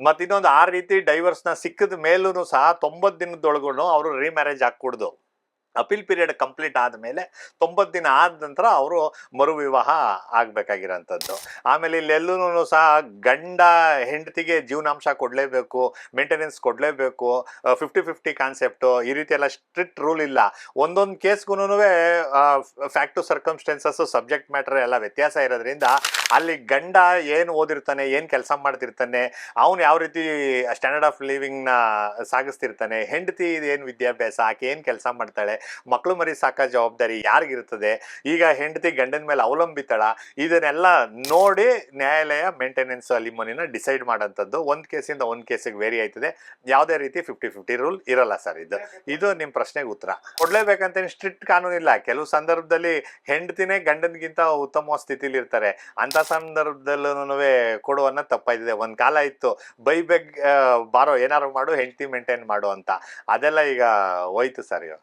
ಮತ್ ಇನ್ನೊಂದು ಆ ರೀತಿ ಡೈವರ್ಸ್ನ ಸಿಕ್ಕಿದ ಮೇಲೂ ಸಹ ತೊಂಬತ್ತು ದಿನದೊಳಗೂ ಅವರು ರೀಮ್ಯಾರೇಜ್ ಹಾಕ್ಕೊಡ್ದು. ಅಪೀಲ್ ಪೀರಿಯಡ್ ಕಂಪ್ಲೀಟ್ ಆದಮೇಲೆ ತೊಂಬತ್ತು ದಿನ ಆದ ನಂತರ ಅವರು ಮರು ವಿವಾಹ ಆಗಬೇಕಾಗಿರೋಂಥದ್ದು. ಆಮೇಲೆ ಇಲ್ಲೆಲ್ಲೂ ಸಹ ಗಂಡ ಹೆಂಡತಿಗೆ ಜೀವನಾಂಶ ಕೊಡಲೇಬೇಕು ಮೇಂಟೆನೆನ್ಸ್ ಕೊಡಲೇಬೇಕು ಫಿಫ್ಟಿ ಫಿಫ್ಟಿ ಕಾನ್ಸೆಪ್ಟು ಈ ರೀತಿ ಎಲ್ಲ ಸ್ಟ್ರಿಕ್ಟ್ ರೂಲ್ ಇಲ್ಲ. ಒಂದೊಂದು ಕೇಸ್ಗೂ ಫ್ಯಾಕ್ಟು ಸರ್ಕಮ್ಸ್ಟೆನ್ಸಸ್ಸು ಸಬ್ಜೆಕ್ಟ್ ಮ್ಯಾಟ್ರ್ ಎಲ್ಲ ವ್ಯತ್ಯಾಸ ಇರೋದ್ರಿಂದ ಅಲ್ಲಿ ಗಂಡ ಏನು ಓದಿರ್ತಾನೆ, ಏನು ಕೆಲಸ ಮಾಡ್ತಿರ್ತಾನೆ, ಅವನು ಯಾವ ರೀತಿ ಸ್ಟ್ಯಾಂಡರ್ಡ್ ಆಫ್ ಲಿವಿಂಗ್ನ ಸಾಗಿಸ್ತಿರ್ತಾನೆ, ಹೆಂಡತಿ ಏನು ವಿದ್ಯಾಭ್ಯಾಸ, ಆಕೆ ಏನು ಕೆಲಸ ಮಾಡ್ತಾಳೆ ಮಕ್ಕಳು ಮರಿ ಸಾಕ ಜವಾಬ್ದಾರಿ ಯಾರಿಗಿರ್ತದೆ, ಈಗ ಹೆಂಡತಿ ಗಂಡನ ಮೇಲೆ ಅವಲಂಬಿತಳ, ಇದನ್ನೆಲ್ಲ ನೋಡಿ ನ್ಯಾಯಾಲಯ ಮೇಂಟೆನೆನ್ಸ್ ಅಲಿಮನಿನ ಡಿಸೈಡ್ ಮಾಡೋಂಥದ್ದು. ಒಂದು ಕೇಸಿಂದ ಒಂದು ಕೇಸಿಗೆ ವೇರಿ ಆಯ್ತದೆ. ಯಾವುದೇ ರೀತಿ ಫಿಫ್ಟಿ ಫಿಫ್ಟಿ ರೂಲ್ ಇರಲ್ಲ ಸರ್ ಇದು. ಇದು ನಿಮ್ಮ ಪ್ರಶ್ನೆಗೆ ಉತ್ತರ. ಕೊಡ್ಲೇಬೇಕಂತ ಸ್ಟ್ರಿಕ್ಟ್ ಕಾನೂನಿಲ್ಲ. ಕೆಲವು ಸಂದರ್ಭದಲ್ಲಿ ಹೆಂಡತಿನೇ ಗಂಡನಿಗಿಂತ ಉತ್ತಮ ಸ್ಥಿತಿಲಿ ಇರ್ತಾರೆ ಅಂತ ಸಂದರ್ಭದಲ್ಲೂ ಕೊಡುವನ್ನ ತಪ್ಪಾಯ್ತಿದೆ. ಒಂದ್ ಕಾಲ ಇತ್ತು ಬೈ ಬೆಗ್ ಬಾರೋ ಏನಾರು ಮಾಡು, ಹೆಂಡತಿ ಮೇಂಟೈನ್ ಮಾಡು ಅಂತ. ಅದೆಲ್ಲ ಈಗ ಹೋಯ್ತು ಸರ್ ಈಗ